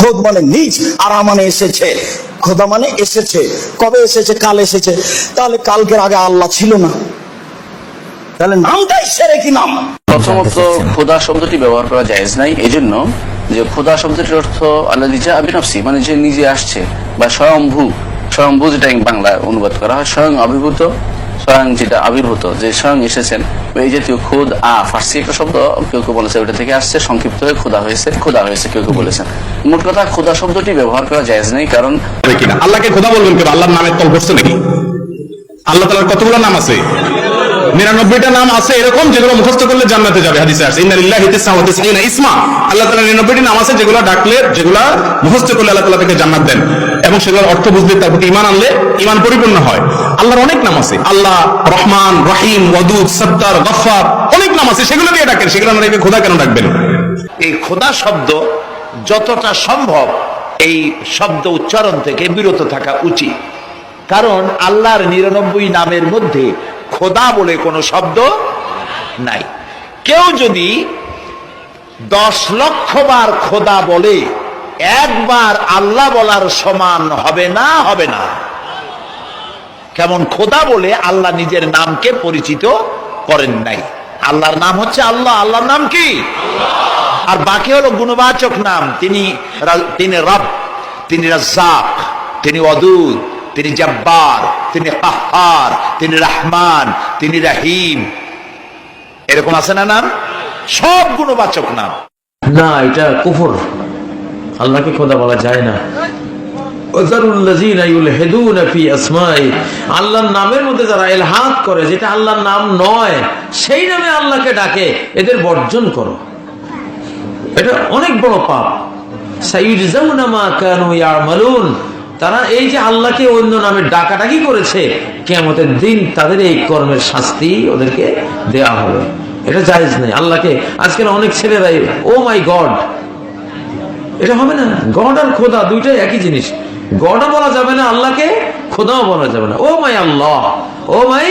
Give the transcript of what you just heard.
খোদ মানে নিজ, আর মানে এসেছে। খোদা মানে এসেছে। কবে এসেছে? কাল এসেছে। তাহলে কালকের আগে আল্লাহ ছিল না। তাহলে নামটাই সেরে কি নাম? প্রথমত খোদা শব্দটি ব্যবহার করা জায়েজ নাই। এজন্য যে খোদা শব্দটির অর্থ আল্লাহ নিজা আবিনফসি মানে যে নিজে আসছে বা স্বয়ংভূ স্বয়ংভূ যেটা বাংলায় অনুবাদ করা হয়, স্বয়ং আবির্ভূত, স্বয়ং যেটা আবির্ভূত, যে স্বয়ং এসেছেন, এই জাতীয় খোদ, আ, ফার্সি একটা শব্দ, কেউ কেউ বলেছে ওটা থেকে আসছে, সংক্ষিপ্ত হয়ে খোদা হয়েছে খোদা হয়েছে, কেউ কেউ বলেছেন। মোট কথা খোদা শব্দটি ব্যবহার করা জায়েজ নেই কারণ আল্লাহকে খোদা বলবেন কেন? আল্লাহর নামের তল করছে নাকি? আল্লাহ তালার কতগুলো নাম আছে? নিরানব্বইটা নাম আছে এরকম যেগুলো মুখস্থ করলে জান্নাতে যাবে হাদিসে আছে। ইন্না ইসমা। আল্লাহ তাআলার নিরানব্বইটি নাম আছে যেগুলো ডাকলে যেগুলো মুখস্থ করলে আল্লাহ তাআলা তাকে জান্নাত দেন। এবং সেগুলোর অর্থ বুঝলে তার প্রতি ঈমান আনলে ঈমান পরিপূর্ণ হয়। আল্লাহর অনেক নাম আছে। আল্লাহ রহমান রহিম ওয়াদুদ সত্তার গফফার অনেক নাম আছে সেগুলো দিয়ে ডাকেন? সেগুলো খোদা কেন ডাকবেন? এই খোদা শব্দ যতটা সম্ভব এই শব্দ উচ্চারণ থেকে বিরত থাকা উচিত। কারণ আল্লাহর নিরানব্বই নামের মধ্যে খোদা বলে কোনো শব্দ নাই। কেউ যদি দশ লক্ষ বার খোদা বলে, একবার আল্লাহ বলার সমান হবে না হবে না। কেমন খোদা বলে আল্লাহ নিজের নামকে পরিচিত করেন নাই। আল্লাহর নাম হচ্ছে আল্লাহ। আল্লাহর নাম কি? আর বাকি হলো গুণবাচক নাম। তিনি তিনি রব, তিনি রাজ্জাক, তিনি অদুদ তিনি জব্বার, তিনি কাহার তিনি রহমান, তিনি রাহিম। এরকম আছে না নাম? সব গুণবাচক নাম। না, এটা কুফর। আল্লাহকে খোদা বলা যায় না। আল্লাহর নামের মধ্যে যারা ইলহাদ করে, যেটা আল্লাহর নাম নয়, সেই নামে আল্লাহকে ডাকে, এদের বর্জন করো। এটা অনেক বড় পাপ। তারা এই যে আল্লাহকে অন্য নামে ডাকাডাকি করেছে, কিয়ামতের দিন তাদের এই কর্মের শাস্তি ওদেরকে দেয়া হবে। এটা জায়েজ নেই। আল্লাহকে আজকাল অনেক ছেলেরাই ও মাই গড, এটা হবে না। গড আর খোদা দুইটাই একই জিনিস। গডও বলা যাবে না, আল্লাহকে খোদাও বলা যাবে না। ও মাই আল্লাহ, ও মাই